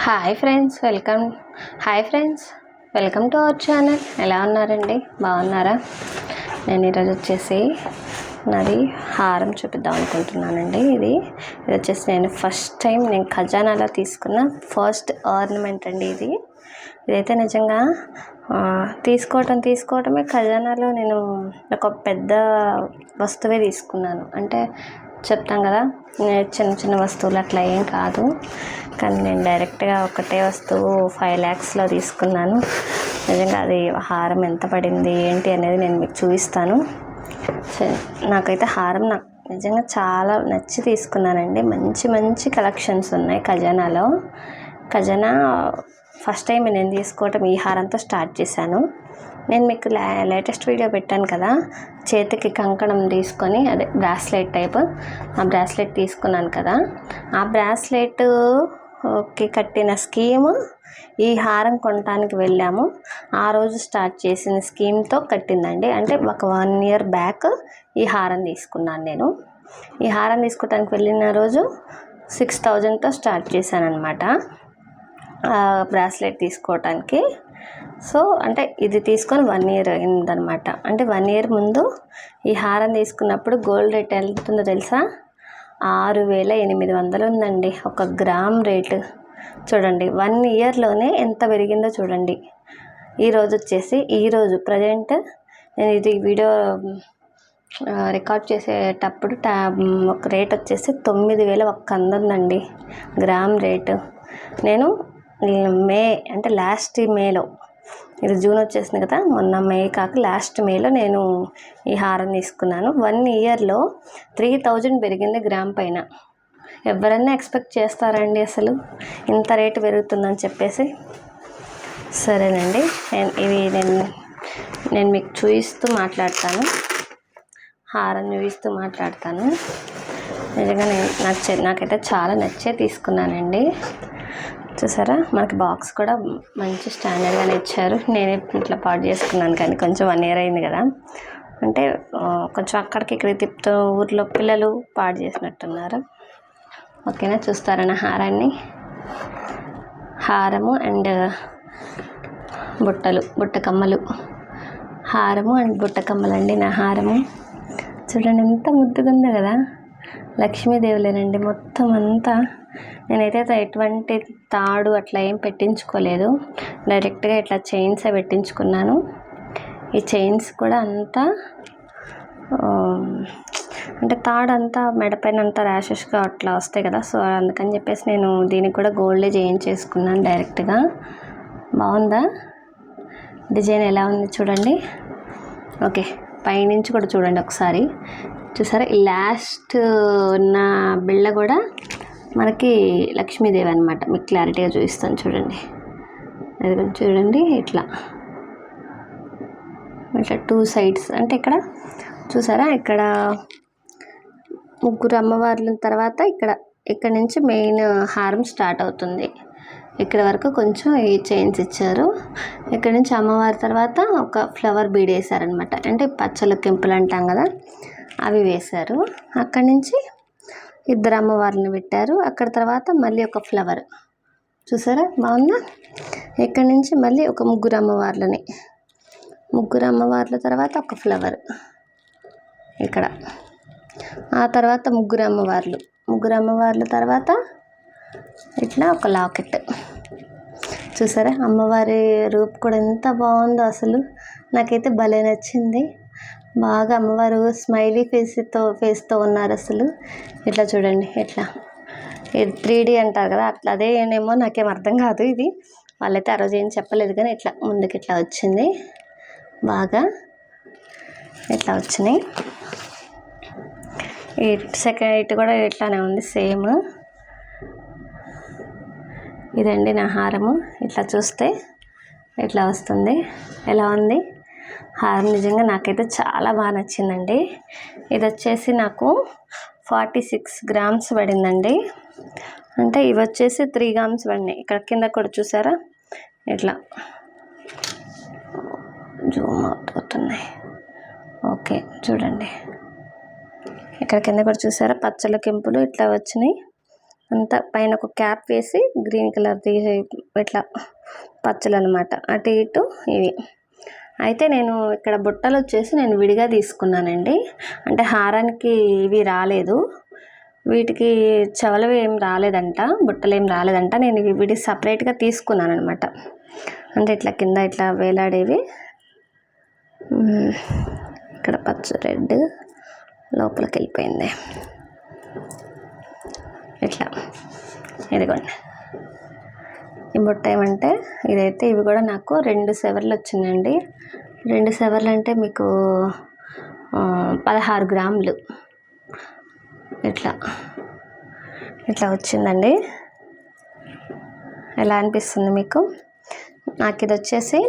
Hi friends welcome. Hi friends welcome to our channel. ఎలా ఉన్నారండి? బాగున్నారా? నేను ఈరోజు వచ్చేసి నాది హారం చూపిద్దాం అనుకుంటున్నానండి ఇది. ఇది వచ్చేసి నేను ఫస్ట్ టైం నేను ఖజానాలో తీసుకున్న ఫస్ట్ ఆర్నమెంట్ అండి ఇది. ఇదైతే నిజంగా తీసుకోవటం తీసుకోవటమే ఖజానాలో నేను ఒక పెద్ద వస్తువే తీసుకున్నాను. అంటే చెప్తాం కదా చిన్న చిన్న వస్తువులు అట్లా ఏం కాదు. కానీ నేను డైరెక్ట్గా ఒకటే వస్తువు ఫైవ్ ల్యాక్స్లో తీసుకున్నాను. నిజంగా అది హారం ఎంత పడింది ఏంటి అనేది నేను మీకు చూపిస్తాను. నాకైతే హారం నాకు నిజంగా చాలా నచ్చి తీసుకున్నానండి. మంచి మంచి కలెక్షన్స్ ఉన్నాయి ఖజానాలో. ఖజానా ఫస్ట్ టైం నేను తీసుకోవటం ఈ హారంతో స్టార్ట్ చేశాను. నేను మీకు లేటెస్ట్ వీడియో పెట్టాను కదా చేతికి కంకణం తీసుకొని అదే బ్రాస్లెట్ టైప్ ఆ బ్రాస్లెట్ తీసుకున్నాను కదా. ఆ బ్రాస్లెట్కి కట్టిన స్కీము ఈ హారం కొనడానికి వెళ్ళాము. ఆ రోజు స్టార్ట్ చేసిన స్కీమ్తో కట్టిందండి. అంటే ఒక వన్ ఇయర్ బ్యాక్ ఈ హారం తీసుకున్నాను నేను. ఈ హారం తీసుకోవడానికి వెళ్ళిన రోజు సిక్స్ థౌజండ్తో స్టార్ట్ చేశాను అనమాట బ్రాస్లెట్ తీసుకోవటానికి సో అంటే ఇది తీసుకొని వన్ ఇయర్ అయిందనమాట అంటే వన్ ఇయర్ ముందు ఈ హారం తీసుకున్నప్పుడు గోల్డ్ రేట్ ఎంత ఉందో తెలుసా? ఆరు వేల ఎనిమిది వందలు ఉందండి. ఒక గ్రామ్ రేటు చూడండి వన్ ఇయర్లోనే ఎంత పెరిగిందో చూడండి. ఈరోజు వచ్చేసి ఈరోజు ప్రజెంట్ నేను ఇది వీడియో రికార్డ్ చేసేటప్పుడు టా ఒక రేట్ వచ్చేసి తొమ్మిది వేల ఒక్క వంద ఉందండి. గ్రామ్ రేటు నేను మే అంటే లాస్ట్ మేలో ఇది జూన్ వచ్చేసింది కదా మొన్న మే కాక లాస్ట్ మేలో నేను ఈ హారం తీసుకున్నాను. వన్ ఇయర్లో త్రీ థౌజండ్ పెరిగింది గ్రామ్ పైన. ఎవరన్నా ఎక్స్పెక్ట్ చేస్తారండి అసలు? ఇంత రేటు పెరుగుతుందని చెప్పేసి. సరేనండి నేను ఇవి నేను నేను మీకు చూపిస్తూ మాట్లాడతాను. హారం చూపిస్తూ మాట్లాడతాను. నిజంగా నేను నాకు నాకైతే చాలా నచ్చే తీసుకున్నానండి. చూసారా? మనకి బాక్స్ కూడా మంచి స్టాండర్డ్గానే ఇచ్చారు. నేనే ఇట్లా పాడు చేసుకున్నాను కానీ కొంచెం వన్ ఇయర్ అయింది కదా. అంటే కొంచెం అక్కడికి ఇక్కడికి తిప్పుతూ ఊర్లో పిల్లలు పాడు చేసినట్టున్నారు. ఓకేనా చూస్తారా నా హారాన్ని? హారము అండ్ బుట్టలు బుట్టకమ్మలు హారము అండ్ బుట్టకమ్మలు అండి నా హారము. చూడండి ఎంత ముద్దుగా ఉందో కదా. లక్ష్మీదేవులేనండి. మొత్తం అంతా నేనైతే ఎటువంటి తాడు అట్లా ఏం పెట్టించుకోలేదు. డైరెక్ట్గా ఇట్లా చైన్సే పెట్టించుకున్నాను. ఈ చైన్స్ కూడా అంతా అంటే తాడు అంతా మెడపైన అంతా ర్యాషెస్గా అట్లా వస్తాయి కదా. సో అందుకని చెప్పేసి నేను దీనికి కూడా గోల్డే చేయించేసుకున్నాను డైరెక్ట్గా. బాగుందా? డిజైన్ ఎలా ఉంది చూడండి. ఓకే పైనుంచి కూడా చూడండి ఒకసారి. చూసారా? ఈ లాస్ట్ ఉన్న బిళ్ళ కూడా మనకి లక్ష్మీదేవి అనమాట మీకు క్లారిటీగా చూపిస్తాను చూడండి. అది కొంచెం చూడండి ఇట్లా. ఇట్లా టూ సైడ్స్ అంటే ఇక్కడ చూసారా? ఇక్కడ ముగ్గురు అమ్మవార్ల తర్వాత ఇక్కడ ఇక్కడ నుంచి మెయిన్ హారం స్టార్ట్ అవుతుంది. ఇక్కడ వరకు కొంచెం ఈ చైన్స్ ఇచ్చారు. ఇక్కడ నుంచి అమ్మవారి తర్వాత ఒక ఫ్లవర్ బీడ్ వేసారనమాట అంటే పచ్చలు కెంపులు అంటాం కదా? అవి వేశారు. అక్కడి నుంచి ఇద్దరు అమ్మవారిని పెట్టారు. అక్కడ తర్వాత మళ్ళీ ఒక ఫ్లవర్ చూసారా? బాగుందా? ఇక్కడి నుంచి మళ్ళీ ఒక ముగ్గురు అమ్మవార్లని. ముగ్గురు అమ్మవార్ల తర్వాత ఒక ఫ్లవర్ ఇక్కడ. ఆ తర్వాత ముగ్గురు అమ్మవార్లు. ముగ్గురు అమ్మవార్ల తర్వాత ఇట్లా ఒక లాకెట్ చూసారా? అమ్మవారి రూపు కూడా ఎంత బాగుందో అసలు. నాకైతే భలే నచ్చింది. బాగా అమ్మవారు స్మైలీ ఫేస్తో ఫేస్తో ఉన్నారు అసలు. ఇట్లా చూడండి ఇట్లా. ఇది త్రీ డీ అంటారు కదా అట్లా అదేనేమో నాకేం అర్థం కాదు ఇది. వాళ్ళైతే ఆ రోజు ఏం చెప్పలేదు కానీ ఇట్లా ముందుకు ఇట్లా వచ్చింది. బాగా ఇట్లా వచ్చినాయి. ఈ సెకండ్ ఇటు కూడా ఇట్లానే ఉంది సేమ్ ఇదండి నా హారము. ఇట్లా చూస్తే ఇట్లా వస్తుంది. ఎలా ఉంది? హారం నిజంగా నాకైతే చాలా బాగా నచ్చిందండి. ఇది వచ్చేసి నాకు ఫార్టీ సిక్స్ గ్రామ్స్ పడిందండి. అంటే ఇవి వచ్చేసి త్రీ గ్రామ్స్ పడినాయి. ఇక్కడ కింద కూడా చూసారా? ఇట్లా. జూమ్ అవుట్ అవుతున్నాయి ఓకే చూడండి. ఇక్కడ కింద కూడా చూసారా? పచ్చల కెంపులు ఇట్లా వచ్చినాయి. అంతా పైన ఒక క్యాప్ వేసి గ్రీన్ కలర్ది ఇట్లా పచ్చలు అనమాట అటు ఇటు ఇవి. అయితే నేను ఇక్కడ బుట్టలు వచ్చేసి నేను విడిగా తీసుకున్నానండి. అంటే హారానికి ఇవి రాలేదు. వీటికి చెవలవి ఏం రాలేదంట బుట్టలు ఏం రాలేదంట. నేను ఇవి విడి సపరేట్గా తీసుకున్నాను అనమాట అంటే ఇట్లా కింద ఇట్లా వేలాడేవి. ఇక్కడ పచ్చ రెడ్ లోపలికి వెళ్ళిపోయింది. ఇట్లా. ఇదిగోండి. ఈ బుట్ట ఏమంటే ఇదైతే ఇవి కూడా నాకు రెండు సెవర్లు వచ్చినాయండి రెండు సెవర్లు అంటే మీకు పదహారు గ్రాములు. ఇట్లా. ఇట్లా వచ్చిందండి. ఎలా అనిపిస్తుంది మీకు? నాకు ఇది వచ్చేసి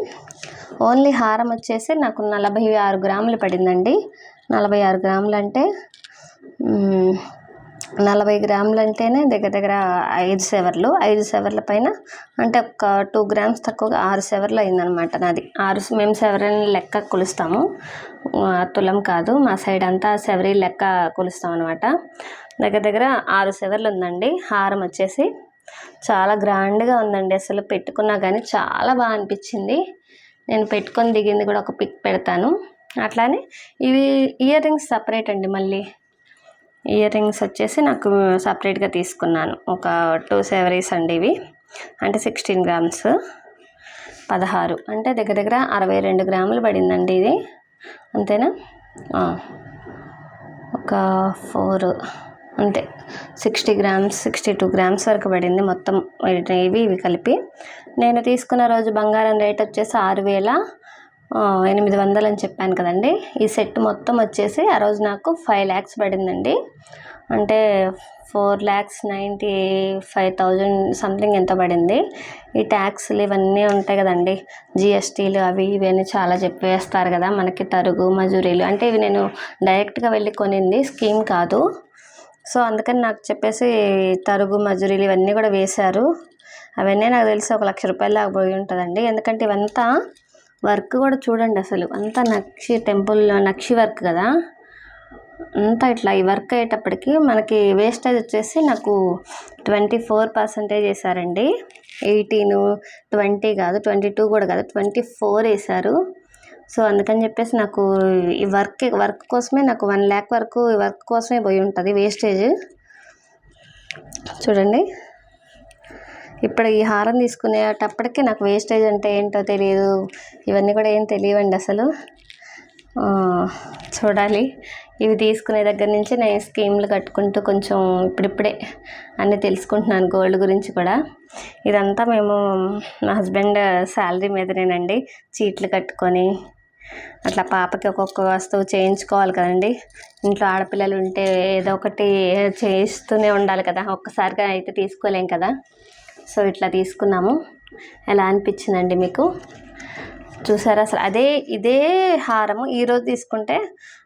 ఓన్లీ హారం వచ్చేసి నాకు నలభై ఆరు గ్రాములు పడిందండి. నలభై ఆరు గ్రాములు అంటే నలభై గ్రాములు అంటేనే దగ్గర దగ్గర ఐదు సెవర్లు. ఐదు సెవర్ల పైన అంటే ఒక టూ గ్రామ్స్ తక్కువగా ఆరు సెవర్లు అయిందనమాట నాది. ఆరు మేము సెవరని లెక్క కొలుస్తాము. తులం కాదు. మా సైడ్ అంతా సెవరీ లెక్క కొలుస్తాం అనమాట దగ్గర దగ్గర ఆరు సెవర్లు ఉందండి. హారం వచ్చేసి చాలా గ్రాండ్గా ఉందండి. అసలు పెట్టుకున్నా కానీ చాలా బాగా అనిపించింది. నేను పెట్టుకొని దిగింది కూడా ఒక పిక్ పెడతాను. అట్లానే ఇవి ఇయర్ రింగ్స్ సపరేట్ అండి మళ్ళీ. ఇయర్ రింగ్స్ వచ్చేసి నాకు సపరేట్గా తీసుకున్నాను. ఒక టూ సెవరీస్ అండి ఇవి. అంటే సిక్స్టీన్ గ్రామ్స్. పదహారు. అంటే దగ్గర దగ్గర అరవై రెండు గ్రాములు పడిందండి ఇది. అంతేనా? ఒక ఫోర్. అంతే. Sixty grams sixty two grams వరకు పడింది మొత్తం. ఇవి ఇవి కలిపి. నేను తీసుకున్న రోజు బంగారం రేట్ వచ్చేసి ఆరు వేల ఎనిమిది వందలు అని చెప్పాను కదండి. ఈ సెట్ మొత్తం వచ్చేసి ఆ రోజు నాకు ఫైవ్ ల్యాక్స్ పడిందండి. అంటే four lakhs ninety five thousand something ఎంత పడింది. ఈ ట్యాక్స్లు ఇవన్నీ ఉంటాయి కదండి. జిఎస్టీలు అవి ఇవి అని చాలా చెప్పేస్తారు కదా మనకి తరుగు మజూరీలు. అంటే ఇవి నేను డైరెక్ట్గా వెళ్ళి కొనింది స్కీమ్ కాదు. సో అందుకని నాకు చెప్పేసి తరుగు మజూరీలు ఇవన్నీ కూడా వేశారు. అవన్నీ నాకు తెలిసి ఒక లక్ష రూపాయలు దాకా పోయి ఉంటుందండి. ఎందుకంటే ఇవంతా వర్క్ కూడా చూడండి అసలు. అంతా నక్షి టెంపుల్ నక్షి వర్క్ కదా? అంతా ఇట్లా ఈ వర్క్ అయ్యేటప్పటికి మనకి వేస్టేజ్ వచ్చేసి నాకు ట్వంటీ ఫోర్ పర్సెంటేజ్ వేసారండి. ఎయిటీన్ ట్వంటీ కాదు ట్వంటీ టూ కూడా కాదు ట్వంటీ ఫోర్ వేశారు సో అందుకని చెప్పేసి నాకు ఈ వర్క్ వర్క్ కోసమే నాకు వన్ ల్యాక్ వరకు ఈ వర్క్ కోసమే పోయి ఉంటుంది వేస్టేజ్ చూడండి. ఇప్పుడు ఈ హారం తీసుకునేటప్పటికి నాకు వేస్టేజ్ అంటే ఏంటో తెలియదు ఇవన్నీ కూడా ఏం తెలియవండి అసలు. చూడాలి. ఇవి తీసుకునే దగ్గర నుంచి నేను స్కీమ్లు కట్టుకుంటూ కొంచెం ఇప్పుడిప్పుడే అన్నీ తెలుసుకుంటున్నాను గోల్డ్ గురించి కూడా. ఇదంతా మేము మా హస్బెండ్ శాలరీ మీదనేనండి చీట్లు కట్టుకొని. అట్లా పాపకి ఒక్కొక్క వస్తువు చేయించుకోవాలి కదండి. ఇంట్లో ఆడపిల్లలు ఉంటే ఏదో ఒకటి చేయిస్తూనే ఉండాలి కదా. ఒక్కసారిగా అయితే తీసుకోలేం కదా. సో ఇట్లా తీసుకున్నాము. ఎలా అనిపించిందండి మీకు? చూసారా అసలు అదే ఇదే హారము. ఈరోజు తీసుకుంటే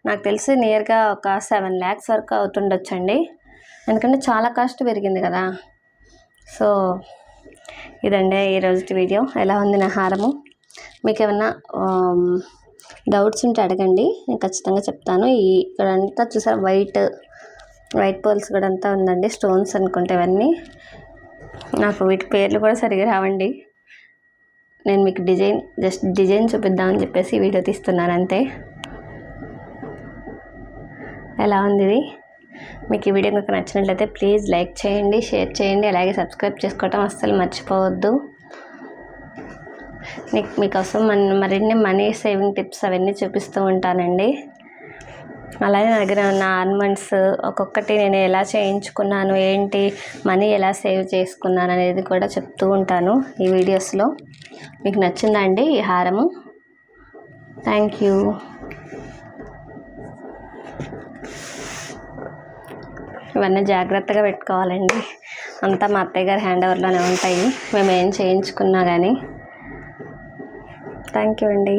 నాకు తెలిసి నియర్గా ఒక సెవెన్ ల్యాక్స్ వరకు అవుతుండొచ్చండి. ఎందుకంటే చాలా కాస్ట్ పెరిగింది కదా. సో ఇదండి ఈరోజు వీడియో ఎలా ఉంది నా హారము? మీకు ఏమన్నా డౌట్స్ ఉంటే అడగండి. నేను ఖచ్చితంగా చెప్తాను. ఈ ఇక్కడంతా చూసారా వైట్ వైట్ పోల్స్ కూడా అంతా ఉందండి. స్టోన్స్ అనుకుంటే ఇవన్నీ. నాకు వీటి పేర్లు కూడా సరిగా రావండి. నేను మీకు డిజైన్ జస్ట్ డిజైన్ చూపిద్దామని చెప్పేసి వీడియో తీస్తున్నాను అంతే. ఎలా ఉంది ఇది? మీకు ఈ వీడియో మీకు నచ్చినట్లయితే ప్లీజ్ లైక్ చేయండి షేర్ చేయండి అలాగే సబ్స్క్రైబ్ చేసుకోవటం అస్సలు మర్చిపోవద్దు. మీకు మీకోసం మన మరిన్ని మనీ సేవింగ్ టిప్స్ అవన్నీ చూపిస్తూ ఉంటానండి. అలాగే నా దగ్గర ఉన్న ఆర్నమెంట్స్ ఒక్కొక్కటి నేను ఎలా చేయించుకున్నాను ఏంటి మనీ ఎలా సేవ్ చేసుకున్నాను అనేది కూడా చెప్తూ ఉంటాను ఈ వీడియోస్లో. మీకు నచ్చిందా అండి ఈ హారము? థ్యాంక్ యూ ఇవన్నీ జాగ్రత్తగా పెట్టుకోవాలండి. అంతా మా అత్తయ్య గారి హ్యాండ్ ఓవర్లోనే ఉంటాయి. మేము ఏం చేయించుకున్నా కానీ థ్యాంక్ యూ అండి.